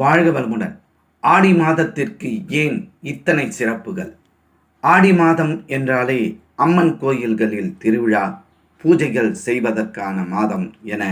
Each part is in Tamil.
வாழ்க வளமுடன். ஆடி மாதத்திற்கு ஏன் இத்தனை சிறப்புகள்? ஆடி மாதம் என்றாலே அம்மன் கோயில்களில் திருவிழா பூஜைகள் செய்வதற்கான மாதம் என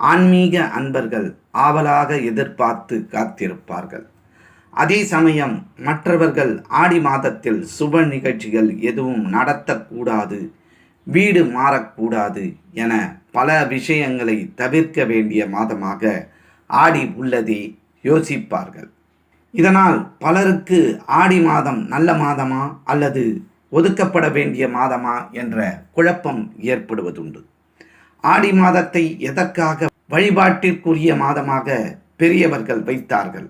ஆன்மீக அன்பர்கள் ஆவலாக எதிர்பார்த்து காத்திருப்பார்கள். அதே சமயம் மற்றவர்கள் ஆடி மாதத்தில் சுப நிகழ்ச்சிகள் எதுவும் நடத்தக்கூடாது வீடு மாறக்கூடாது என பல விஷயங்களை தவிர்க்க வேண்டிய மாதமாக ஆடி உள்ளதே யோசிப்பார்கள். இதனால் பலருக்கு ஆடி மாதம் நல்ல மாதமா அல்லது ஒதுக்கப்பட வேண்டிய மாதமா என்ற குழப்பம் ஏற்படுவதுண்டு. ஆடி மாதத்தை எதற்காக வழிபாட்டிற்குரிய மாதமாக பெரியவர்கள் வைத்தார்கள்?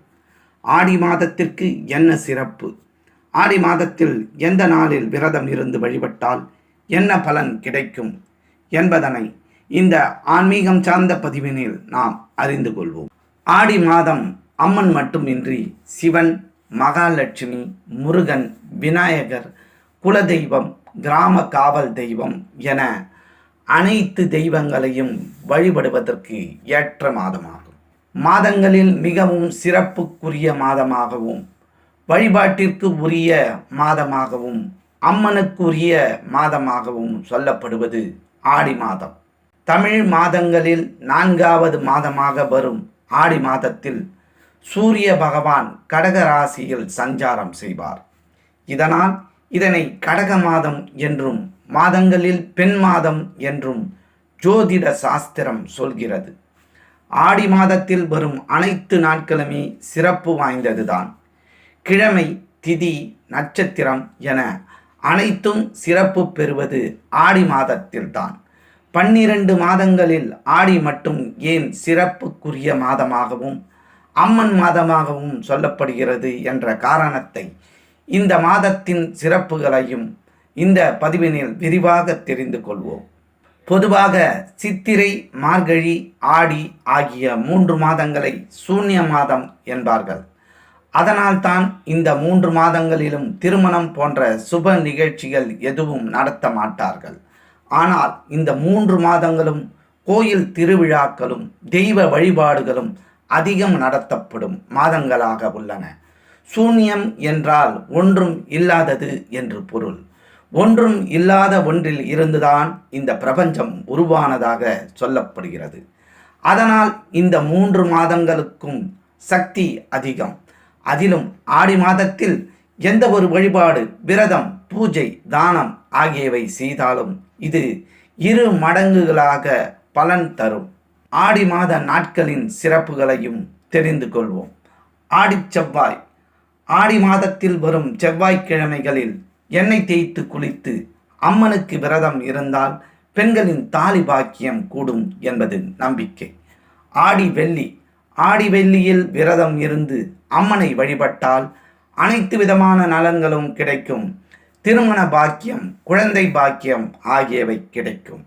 ஆடி மாதத்திற்கு என்ன சிறப்பு? ஆடி மாதத்தில் எந்த நாளில் விரதம் இருந்து வழிபட்டால் என்ன பலன் கிடைக்கும் என்பதனை இந்த ஆன்மீகம் சார்ந்த பதிவினில் நாம் அறிந்து கொள்வோம். ஆடி மாதம் அம்மன் மட்டுமின்றி சிவன் மகாலட்சுமி முருகன் விநாயகர் குலதெய்வம் கிராம காவல் தெய்வம் என அனைத்து தெய்வங்களையும் வழிபடுவதற்கு ஏற்ற மாதமாகும். மாதங்களில் மிகவும் சிறப்புக்குரிய மாதமாகவும் வழிபாட்டிற்கு உரிய மாதமாகவும் அம்மனுக்குரிய மாதமாகவும் சொல்லப்படுவது ஆடி மாதம். தமிழ் மாதங்களில் நான்காவது மாதமாக வரும் ஆடி மாதத்தில் சூரிய பகவான் கடக ராசியில் சஞ்சாரம் செய்வார். இதனால் இதனை கடக மாதம் என்றும் மாதங்களில் பெண் மாதம் என்றும் ஜோதிட சாஸ்திரம் சொல்கிறது. ஆடி மாதத்தில் வரும் அனைத்து நாட்களுமே சிறப்பு வாய்ந்ததுதான். கிழமை திதி நட்சத்திரம் என அனைத்தும் சிறப்பு பெறுவது ஆடி மாதத்தில்தான். பன்னிரண்டு மாதங்களில் ஆடி மட்டும் ஏன் சிறப்புக்குரிய மாதமாகவும் அம்மன் மாதமாகவும் சொல்லப்படுகிறது என்ற காரணத்தை இந்த மாதத்தின் சிறப்புகளையும் இந்த பதிவினில் விரிவாக தெரிந்து கொள்வோம். பொதுவாக சித்திரை மார்கழி ஆடி ஆகிய மூன்று மாதங்களை சூன்ய மாதம் என்பார்கள். அதனால்தான் இந்த மூன்று மாதங்களிலும் திருமணம் போன்ற சுப நிகழ்ச்சிகள் எதுவும் நடத்த மாட்டார்கள். ஆனால் இந்த மூன்று மாதங்களும் கோயில் திருவிழாக்களும் தெய்வ வழிபாடுகளும் அதிகம் நடத்தப்படும் மாதங்களாக உள்ளன. சூன்யம் என்றால் ஒன்றும் இல்லாதது என்று பொருள். ஒன்றும் இல்லாத ஒன்றில் இருந்துதான் இந்த பிரபஞ்சம் உருவானதாக சொல்லப்படுகிறது. அதனால் இந்த மூன்று மாதங்களுக்கும் சக்தி அதிகம். அதிலும் ஆடி மாதத்தில் எந்த ஒரு வழிபாடு விரதம் பூஜை தானம் ஆகியவை செய்தாலும் இது இரு மடங்குகளாக பலன் தரும். ஆடி மாத நாட்களின் சிறப்புகளையும் தெரிந்து கொள்வோம். ஆடி செவ்வாய். ஆடி மாதத்தில் வரும் செவ்வாய்க்கிழமைகளில் எண்ணெய் தேய்த்து குளித்து அம்மனுக்கு விரதம் இருந்தால் பெண்களின் தாலி பாக்கியம் கூடும் என்பது நம்பிக்கை. ஆடி வெள்ளி. ஆடி வெள்ளியில் விரதம் இருந்து அம்மனை வழிபட்டால் அனைத்து விதமான நலன்களும் கிடைக்கும். திருமண பாக்கியம் குழந்தை பாக்கியம் ஆகியவை கிடைக்கும்.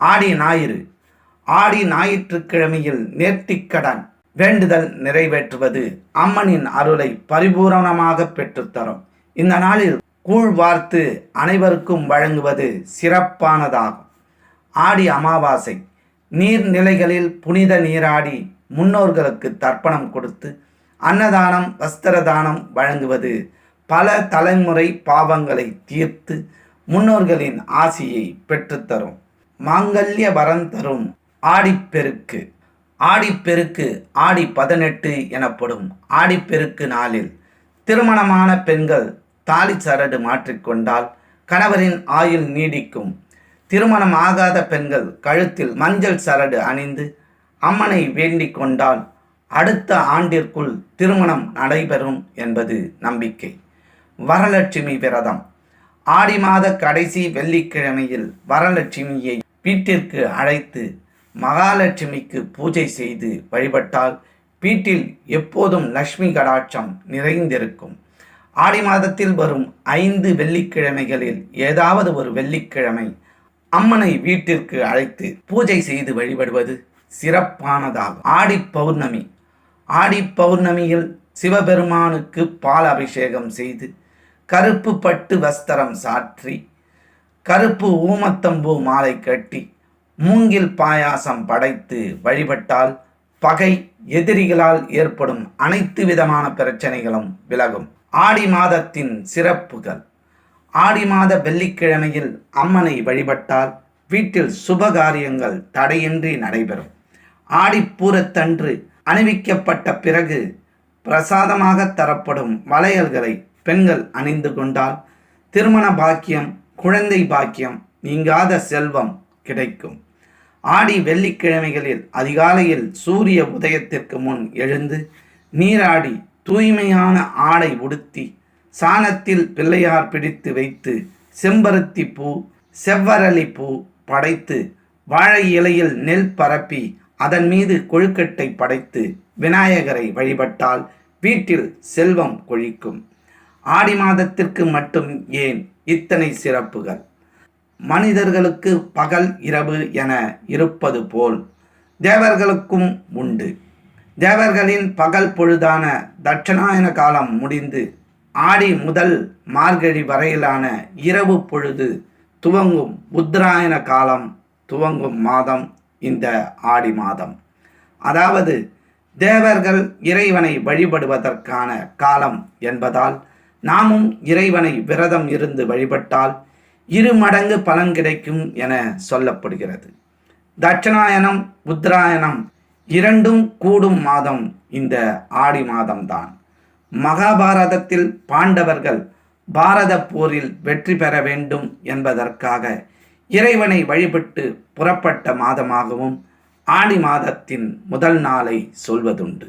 ஆடி ஞாயிறு ஆடி ஞாயிற்றுக்கிழமையில் நேர்த்திக்கடன் வேண்டுதல் நிறைவேற்றுவது அம்மனின் அருளை பரிபூரணமாக பெற்றுத்தரும். இந்த நாளில் கூழ் வார்த்து அனைவருக்கும் வழங்குவது சிறப்பானதாகும். ஆடி அமாவாசை நீர்நிலைகளில் புனித நீராடி முன்னோர்களுக்கு தர்ப்பணம் கொடுத்து அன்னதானம் வஸ்திரதானம் வழங்குவது பல தலைமுறை பாவங்களை தீர்த்து முன்னோர்களின் ஆசியை பெற்றுத்தரும். மாங்கல்ய வரம் தரும் ஆடிப்பெருக்கு. ஆடிப்பெருக்கு ஆடி பதினெட்டு எனப்படும் ஆடிப்பெருக்கு நாளில் திருமணமான பெண்கள் தாலி சரடு மாற்றிக்கொண்டால் கணவரின் ஆயுள் நீடிக்கும். திருமணம் ஆகாத பெண்கள் கழுத்தில் மஞ்சள் சரடு அணிந்து அம்மனை வேண்டிக் கொண்டால் அடுத்த ஆண்டிற்குள் திருமணம் நடைபெறும் என்பது நம்பிக்கை. வரலட்சுமி விரதம். ஆடி மாத கடைசி வெள்ளிக்கிழமையில் வரலட்சுமியை வீட்டிற்கு அழைத்து மகாலட்சுமிக்கு பூஜை செய்து வழிபட்டால் வீட்டில் எப்போதும் லக்ஷ்மி கடாட்சம் நிறைந்திருக்கும். ஆடி மாதத்தில் வரும் ஐந்து வெள்ளிக்கிழமைகளில் ஏதாவது ஒரு வெள்ளிக்கிழமை அம்மனை வீட்டிற்கு அழைத்து பூஜை செய்து வழிபடுவது சிறப்பானதாகும். ஆடி பௌர்ணமி. ஆடி பௌர்ணமியில் சிவபெருமானுக்கு பால் அபிஷேகம் செய்து கருப்பு பட்டு வஸ்திரம் சாற்றி கருப்பு ஊமத்தம்பூ மாலை கட்டி மூங்கில் பாயாசம் படைத்து வழிபட்டால் பகை எதிரிகளால் ஏற்படும் அனைத்து விதமான பிரச்சனைகளும் விலகும். ஆடி மாதத்தின் சிறப்புகள். ஆடி மாத வெள்ளிக்கிழமையில் அம்மனை வழிபட்டால் வீட்டில் சுபகாரியங்கள் தடையின்றி நடைபெறும். ஆடிப்பூரத்தன்று அணிவிக்கப்பட்ட பிறகு பிரசாதமாக தரப்படும் வளையல்களை பெண்கள் அணிந்து கொண்டால் திருமண பாக்கியம் குழந்தை பாக்கியம் நீங்காத செல்வம் கிடைக்கும். ஆடி வெள்ளிக்கிழமைகளில் அதிகாலையில் சூரிய உதயத்திற்கு முன் எழுந்து நீராடி தூய்மையான ஆடை உடுத்தி சாணத்தில் பிள்ளையார் பிடித்து வைத்து செம்பருத்தி பூ செவ்வரளி பூ படைத்து வாழை இலையில் நெல் பரப்பி அதன் மீது கொழுக்கட்டை படைத்து விநாயகரை வழிபட்டால் வீட்டில் செல்வம் கொழிக்கும். ஆடி மாதத்திற்கு மட்டும் ஏன் இத்தனை சிறப்புகள்? மனிதர்களுக்கு பகல் இரவு என இருப்பது போல் தேவர்களுக்கும் உண்டு. தேவர்களின் பகல் பொழுதான தட்சணாயன காலம் முடிந்து ஆடி முதல் மார்கழி வரையிலான இரவு பொழுது துவங்கும் உத்தராயண காலம் துவங்கும் மாதம் இந்த ஆடி மாதம். அதாவது தேவர்கள் இறைவனை வழிபடுவதற்கான காலம் என்பதால் நாமும் இறைவனை விரதம் இருந்து வழிபட்டால் இரு மடங்கு பலன் கிடைக்கும் என சொல்லப்படுகிறது. தட்சிணாயனம் உத்தராயணம் இரண்டும் கூடும் மாதம் இந்த ஆடி மாதம்தான். மகாபாரதத்தில் பாண்டவர்கள் பாரத போரில் வெற்றி பெற வேண்டும் என்பதற்காக இறைவனை வழிபட்டு புறப்பட்ட மாதமாகவும் ஆடி மாதத்தின் முதல் நாளை சொல்வதுண்டு.